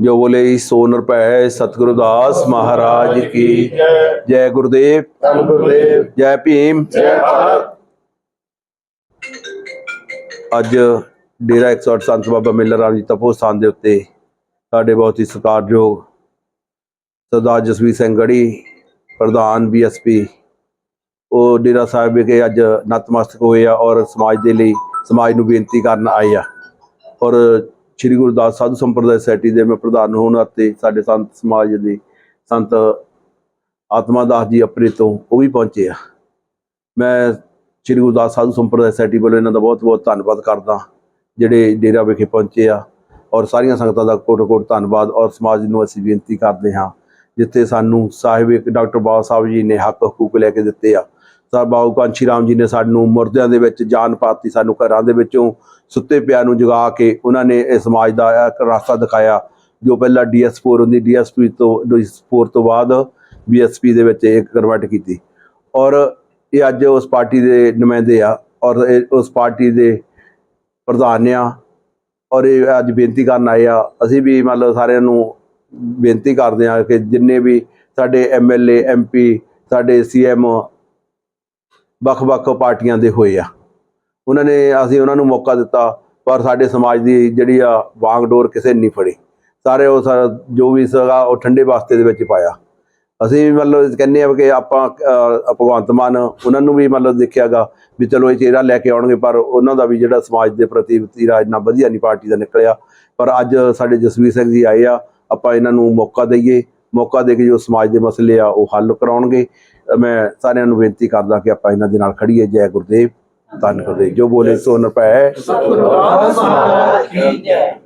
ਜੋ ਬੋਲੇ ਸੋ ਨਿਰਭੈ ਸਤਿਗੁਰੂ ਦਾਸ ਮਹਾਰਾਜ ਕੀ ਜੈ ਗੁਰਦੇਵ ਧੰਨ ਗੁਰਦੇਵ। ਜੈ ਭੀਮ। ਜੈ ਭਾਰਤ। ਅੱਜ ਡੇਰਾ 108 ਸੰਤ ਬਾਬਾ ਮੇਲਾ ਰਾਮ ਜੀ ਤਪੋ ਸਥਾਨ ਦੇ ਉੱਤੇ ਸਾਡੇ ਬਹੁਤ ਹੀ ਸਤਿਕਾਰਯੋਗ ਸਰਦਾਰ ਜਸਵੀਰ ਸਿੰਘ ਗੜੀ ਪ੍ਰਧਾਨ ਬੀਐਸਪੀ ਉਹ ਡੇਰਾ ਸਾਹਿਬ ਵਿਖੇ ਅੱਜ ਨਤਮਸਤਕ ਹੋਏ ਆ ਔਰ ਸਮਾਜ ਦੇ ਲਈ ਸਮਾਜ ਨੂੰ ਬੇਨਤੀ ਕਰਨ ਆਏ ਆ। ਔਰ ਸ੍ਰੀ ਗੁਰਦਾਸ ਸਾਧੂ ਸੰਪਰਦਾਇ ਸੋਸਾਇਟੀ ਦੇ ਮੈਂ ਪ੍ਰਧਾਨ ਹੋਣ ਅਤੇ ਸਾਡੇ ਸੰਤ ਸਮਾਜ ਦੇ ਸੰਤ ਆਤਮਾ ਦਾਸ ਜੀ ਅਪਰੇ ਤੋਂ ਉਹ ਵੀ ਪਹੁੰਚੇ ਆ। ਮੈਂ ਸ੍ਰੀ ਗੁਰਦਾਸ ਸਾਧੂ ਸੰਪਰਦਾਇ ਸੋਸਾਇਟੀ ਵੱਲੋਂ ਇਹਨਾਂ ਦਾ ਬਹੁਤ-ਬਹੁਤ ਧੰਨਵਾਦ ਕਰਦਾ ਜਿਹੜੇ ਡੇਰਾ ਵਿਖੇ ਪਹੁੰਚੇ ਆ ਔਰ ਸਾਰੀਆਂ ਸੰਗਤਾਂ ਦਾ ਕੋਟ-ਕੋਟ ਧੰਨਵਾਦ ਔਰ ਸਮਾਜ ਨੂੰ ਅਸੀਂ ਬੇਨਤੀ ਕਰਦੇ ਹਾਂ ਜਿੱਥੇ ਸਾਨੂੰ ਸਾਹਿਬ ਇੱਕ ਡਾਕਟਰ ਬਾਬਾ ਸਾਹਿਬ ਜੀ ਨੇ ਹੱਕ ਹਕੂਕ ਲੈ ਕੇ ਦਿੱਤੇ ਆ। ਸਰ ਬਾਬੂ ਕਾਂਸ਼ੀ ਰਾਮ ਜੀ ਨੇ ਸਾਨੂੰ ਮੁਰਦਿਆਂ ਦੇ ਵਿੱਚ ਜਾਨ ਪਾਤੀ, ਸਾਨੂੰ ਘਰਾਂ ਦੇ ਵਿੱਚੋਂ ਸੁੱਤੇ ਪਿਆ ਨੂੰ ਜਗਾ ਕੇ ਉਹਨਾਂ ਨੇ ਇਹ ਸਮਾਜ ਦਾ ਇੱਕ ਰਾਸਤਾ ਦਿਖਾਇਆ, ਜੋ ਪਹਿਲਾਂ ਡੀਐਸ4 ਹੁੰਦੀ ਡੀਐਸਪੀ ਤੋਂ ਡੀਐਸ4 ਤੋਂ ਬਾਅਦ ਬੀਐਸਪੀ ਦੇ ਵਿੱਚ ਇੱਕ ਕਨਵਰਟ ਕੀਤੀ। ਔਰ ਇਹ ਅੱਜ ਉਸ ਪਾਰਟੀ ਦੇ ਨੁਮਾਇੰਦੇ ਆ, ਔਰ ਇਹ ਉਸ ਪਾਰਟੀ ਦੇ ਪ੍ਰਧਾਨ ਆ, ਔਰ ਇਹ ਅੱਜ ਬੇਨਤੀ ਕਰਨ ਆਏ ਆ, ਅਸੀਂ ਵੀ ਮਤਲਬ ਸਾਰਿਆਂ ਨੂੰ ਬੇਨਤੀ ਕਰਦੇ ਆ ਕਿ ਜਿੰਨੇ ਵੀ ਸਾਡੇ ਐਮਐਲਏ ਐਮਪੀ ਸਾਡੇ ਸੀਐਮ ਵੱਖ-ਵੱਖ ਪਾਰਟੀਆਂ ਦੇ ਹੋਏ ਆ। ਉਹਨਾਂ ਨੇ ਅਸੀਂ ਉਹਨਾਂ ਨੂੰ ਮੌਕਾ ਦਿੱਤਾ, ਪਰ ਸਾਡੇ ਸਮਾਜ ਦੀ ਜਿਹੜੀ ਆ ਵਾਂਗਡੋਰ ਕਿਸੇ ਨਹੀਂ ਫੜੀ। ਸਾਰੇ ਉਹ ਸਾਰਾ ਜੋ ਵੀ ਸੀਗਾ ਉਹ ਠੰਡੇ ਵਾਸਤੇ ਦੇ ਵਿੱਚ ਪਾਇਆ। ਅਸੀਂ ਵੀ ਮਤਲਬ ਕਹਿੰਦੇ ਆ ਕਿ ਆਪਾਂ ਭਗਵੰਤ ਮਾਨ, ਉਹਨਾਂ ਨੂੰ ਵੀ ਮਤਲਬ ਦੇਖਿਆਗਾ ਵੀ ਚਲੋ ਇਹ ਚਿਹਰਾ ਲੈ ਕੇ ਆਉਣਗੇ, ਪਰ ਉਹਨਾਂ ਦਾ ਵੀ ਜਿਹੜਾ ਸਮਾਜ ਦੇ ਪ੍ਰਤੀ ਵਤੀਰਾ ਇੰਨਾ ਵਧੀਆ ਨਹੀਂ ਪਾਰਟੀ ਦਾ ਨਿਕਲਿਆ। ਪਰ ਅੱਜ ਸਾਡੇ ਜਸਵੀਰ ਸਿੰਘ ਜੀ ਆਏ ਆ, ਆਪਾਂ ਇਹਨਾਂ ਨੂੰ ਮੌਕਾ ਦਈਏ। ਮੌਕਾ ਦੇ ਕੇ ਜੋ ਸਮਾਜ ਦੇ ਮਸਲੇ ਆ ਉਹ ਹੱਲ ਕਰਾਉਣਗੇ। ਮੈਂ ਸਾਰਿਆਂ ਨੂੰ ਬੇਨਤੀ ਕਰਦਾ ਕਿ ਆਪਾਂ ਇਹਨਾਂ ਦੇ ਨਾਲ ਖੜੀਏ ਜੈ ਗੁਰਦੇਵ, ਧੰਨ ਗੁਰਦੇਵ। ਜੋ ਬੋਲੇ ਸੋ ਨਿਰਭੈ। ਸਤਿਗੁਰੂ ਦਾਸ ਕੀ ਜੈ।